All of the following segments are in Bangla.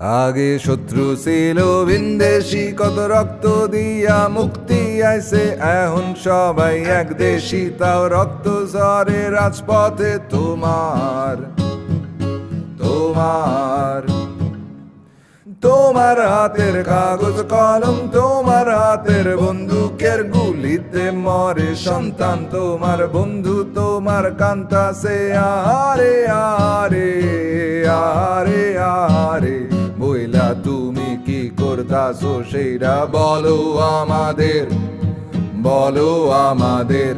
আগে শত্রু ছিল বিন্দেশি কত রক্ত দিয়া মুক্তি আইছে, এখন সবাই এক দেশি, তাও রক্ত ঝরে রাজপথে তোমার তোমার তোমার হাতের কাগজ কলম, তোমার হাতের বন্দুকের গুলিতে মরে সন্তান, তোমার বন্ধু, তোমার কান্তাসে আরে আরে আরে আরে বইলা তুমি কি করতাছো সেইটা বলো আমাদের বলো আমাদের।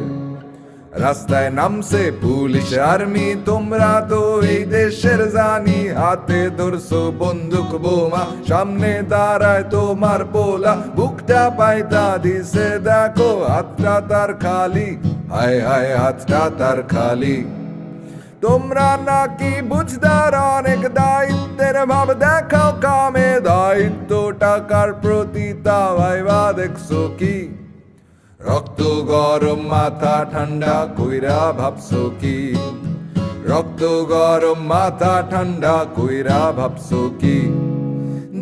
রাস্তায় নামছে পুলিশ আর্মি, তোমরা তো এই দেশের জানি, হাতে ধরছো বন্দুক, বোমা, সামনে দাঁড়ায় তোমার পোলা। বুকটা পাইতা দিছে, দেখো, হাতটা তার খালি, হায় হায়, হাতটা তার খালি। তোমরা নাকি বুঝদার অনেক দায়িত্বের ভাব দেখাও কামে দায়িত্ব টাকার প্রতি তা ভাইবা দেখছ কি? রক্ত গরম, মাথা ঠান্ডা কইরা ভাবছ কি? রক্ত গরম, মাথা ঠান্ডা কইরা ভাবছ কি?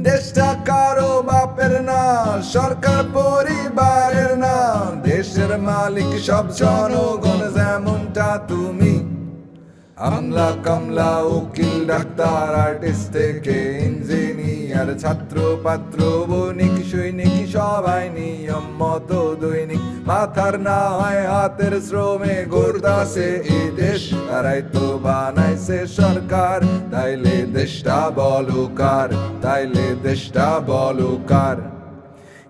দেশটা কারও বাপের না, সরকার পরিবারের না, দেশের মালিক সব জনগণ যেমনটা তুমি। আমলা কামলা উকিল, ডাক্তার আর্টিস্ট থেকে ইঞ্জিনিয়ার ছাত্র, পাত্র, বণিক, সৈনিক, সবাই নিয়ম মতো দৈনিক। মাথার না হয় হাতের শ্রমে গড়দাসে এই দেশ তারাই তো বানাইছে সরকার। তাইলে দেশটা বলো কার তাইলে দেশটা বলো কার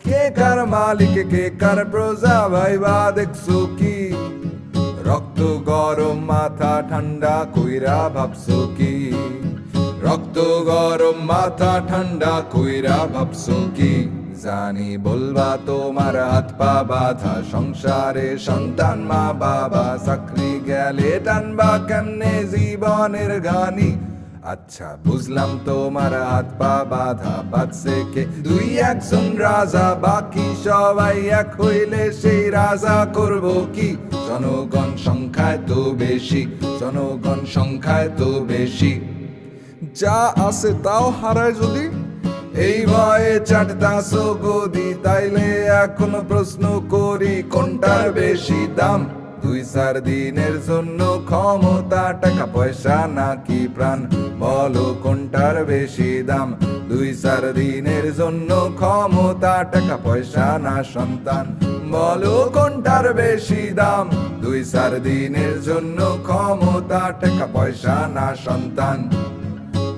কে কার মালিক, কে কার প্রজা, ভাইবা দেখছ কি রক্ত গরম, মাথা ঠান্ডা, কইরা ভাবছ কি? রক্ত গরম, মাথা ঠান্ডা, কইরা ভাবছ কি? জানি বলবা তোমার হাত পা বাধা, সংসারে সন্তান, মা বাবা, চাকরি গেলে টানবা কেমনে? জীবনের গানি আচ্ছা বুঝলাম তোমার হাত পা বাধা বাঁচছে কে? দুই একজন রাজা, বাকি সবাই এক হইলে সেই রাজা করব কি? জনগণ সংখ্যায় তো বেশি, জনগণ সংখ্যায় তো বেশি। যা আছে তাও হারায় যদি? এই ভয়ে চাটতাছো গদি, তাইলে এখন প্রশ্ন করি, কোনটার বেশি দাম? দুই চার দিনের জন্য ক্ষমতা, টাকা, পয়সা নাকি প্রাণ? বলো কোনটার বেশি দাম? দুই চার দিনের জন্য ক্ষমতা, টাকা, পয়সা না সন্তান? বলো কোনটার বেশি দাম? দুই চার দিনের জন্য ক্ষমতা, টাকা, পয়সা না সন্তান?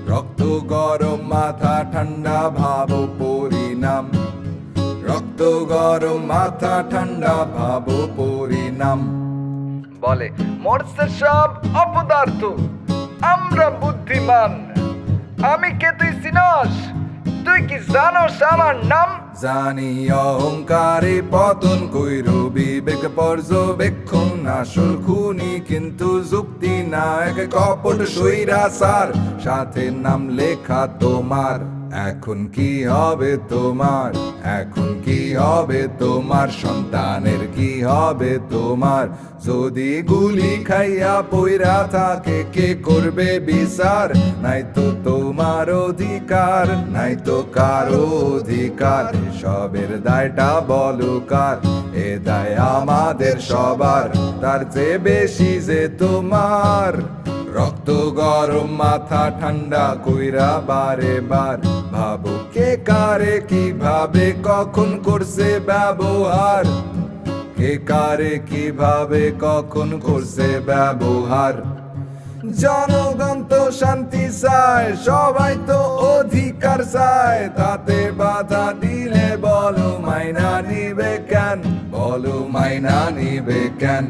রক্ত গরম, মাথা ঠান্ডা, ভাব পরিণাম। রক্ত গরম, মাথা ঠান্ডা, ভাব পরিণাম। বলে, মরছে সব অপদার্থ। আমরা বুদ্ধিমান। আমি কে, তুই চিনস তুই কি জানোস আমার নাম? জানি অহংকারে পতন কইর, বিবেক পর্যবেক্ষণ, আসল খুনি কিন্তু যুক্তি না এক কপট সইরা সার সাথে নাম লেখা তোমার। এখন কি হবে তোমার? এখন কি হবে তোমার? সন্তানের কি হবে তোমার? যদি গুলি খাইয়া পইরা থাকে, কে করবে বিচার? নাই তো তোমার অধিকার নাই তো কারও অধিকার? সবের দায়টা বলো কার? এ দায় আমাদের সবার, তার চেয়ে বেশি যে তোমার। রক্ত গরম, মাথা ঠান্ডা, কইরা বারে বার। ভাবো কে কারে, কীভাবে, কখন করছে ব্যবহার? কে কারে, কীভাবে, কখন করছে ব্যবহার? জনগণ তো শান্তি চায়, সবাই তো অধিকার চায়। তাতে বাধা দিলে বলো, মাইনা নিবে কেন? বলো, মাইনা নিবে কেন?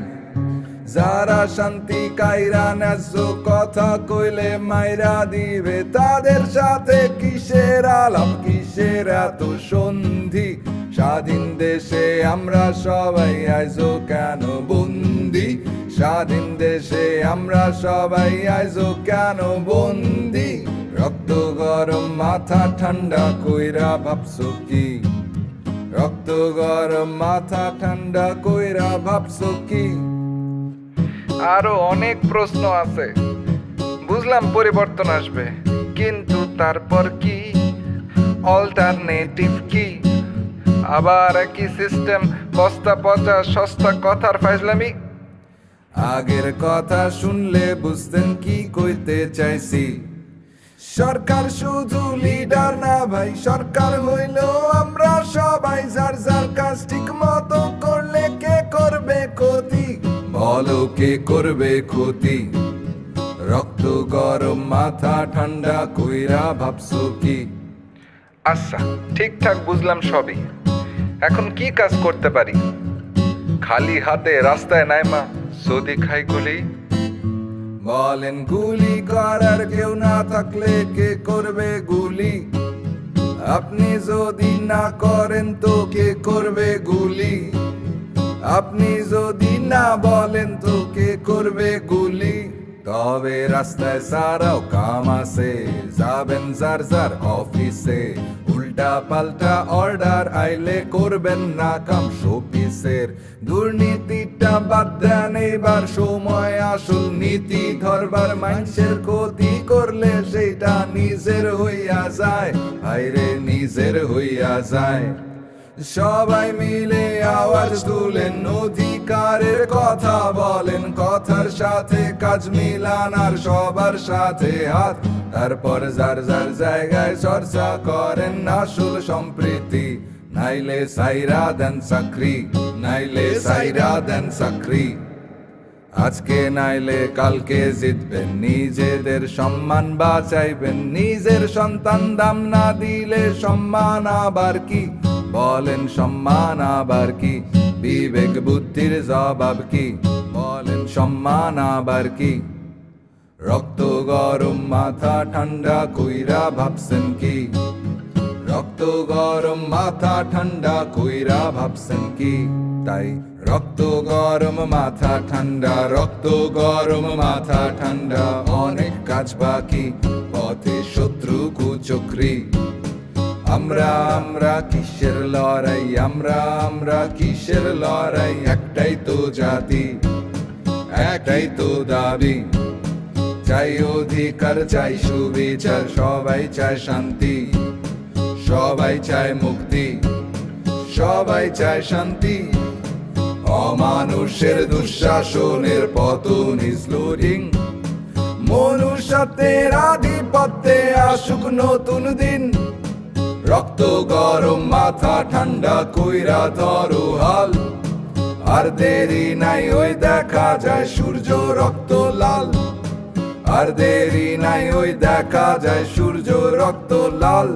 যারা শান্তি কাইরা ন্যায্য কথা কইলে মাইরা দিবে, তাদের সাথে কিসের আলাপ, কিসের এত সন্ধি? স্বাধীন দেশে আমরা সবাই আইজো কেন বন্দি? স্বাধীন দেশে আমরা সবাই আইজো কেন বন্দি? রক্ত গরম, মাথা ঠান্ডা কইরা ভাবছ কি? রক্ত গরম, মাথা ঠান্ডা কইরা ভাবছ কি? আরও অনেক প্রশ্ন আছে। বুঝলাম পরিবর্তন আসবে। কিন্তু তারপর কি? অল্টারনেটিভ কি? আবার একই সিস্টেম বস্তা পচা, সস্তা কথার ফাইজলামি। আগের কথা শুনলে বুঝতেন কি কইতে চাইছি। সরকার শুধু লিডার না ভাই, সরকার হইল আমরা সবাই, যার যার কাজ ঠিক বলো কে করবে ক্ষতি? রক্ত গরম মাথা ঠান্ডা কইরা ভাবছ কি? আচ্ছা ঠিকঠাক বুঝলাম সবই। এখন কি কাজ করতে পারি? খালি হাতে রাস্তায় নাই মা সদি খাই গুলি। বলেন গুলি করার কেউ না থাকলে কে করবে গুলি? আপনি যদি না করেন তো কে করবে গুলি? আপনি যদি না বলেন তো কে করবে গুলি? তবে রাস্তায় সারাও কাম আছে। যাবেন যার যার অফিসে। উল্টা পাল্টা অর্ডার আইলে করবেন না কাম শোপিসের। দুর্নীতিটা বাদ দেন এবার, সময় আসল নীতি ধরবার। মানুষের ক্ষতি করলে সেটা নিজের হইয়া যায়। আইরে নিজের হইয়া যায়। সবাই মিলে আওয়াজ তুলেন, অধিকারের কথা বলেন, কথার সাথে কাজ মিলান আর সবার সাথে হাত। তারপর যার যার জায়গায় চর্চা করেন আসল সম্প্রীতি, নাইলে সাইরা দেন চাকরি, নাইলে সাইরা দেন চাকরি। আজকে নাইলে কালকে জিতবেন, নিজেদের সম্মান বাঁচাইবেন, নিজের সন্তান দাম না দিলে সম্মান আবার কি? বলেন সম্মান আবার কি? বিবেক বুদ্ধির জবাব কি? বলেন সম্মান আবার কি? রক্ত গরম, মাথা ঠান্ডা, কইরা ভাবছেন কি? রক্ত গরম, মাথা ঠান্ডা, কইরা ভাবছেন কি? তাই রক্ত গরম, মাথা ঠান্ডা, রক্ত গরম, মাথা ঠান্ডা, অনেক কাজ বাকি, পথে শত্রু কুচক্রি আমরা আমরা কিসের লড়াই? আমরা আমরা কিসের লড়াই? একটাই তো জাতি, একটাই তো দাবি। চাই অধিকার, চাই সুবিচার, সবাই চায় শান্তি, সবাই চায় মুক্তি, সবাই চায় শান্তি। অমানুষের দুঃশাসনের পতন ইসলোডিং মনুষ্যত্বের আধিপত্যে আসুক নতুন দিন। রক্ত গরম, মাথা ঠান্ডা, কইরা ধরো হাল। আর দেরি নাই, ওই দেখা যায় সূর্য রক্ত লাল। আর দেরি নাই, ওই দেখা যায় সূর্য রক্ত লাল।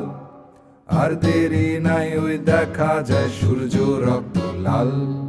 আর দেরি নাই, ওই দেখা যায় সূর্য রক্ত লাল।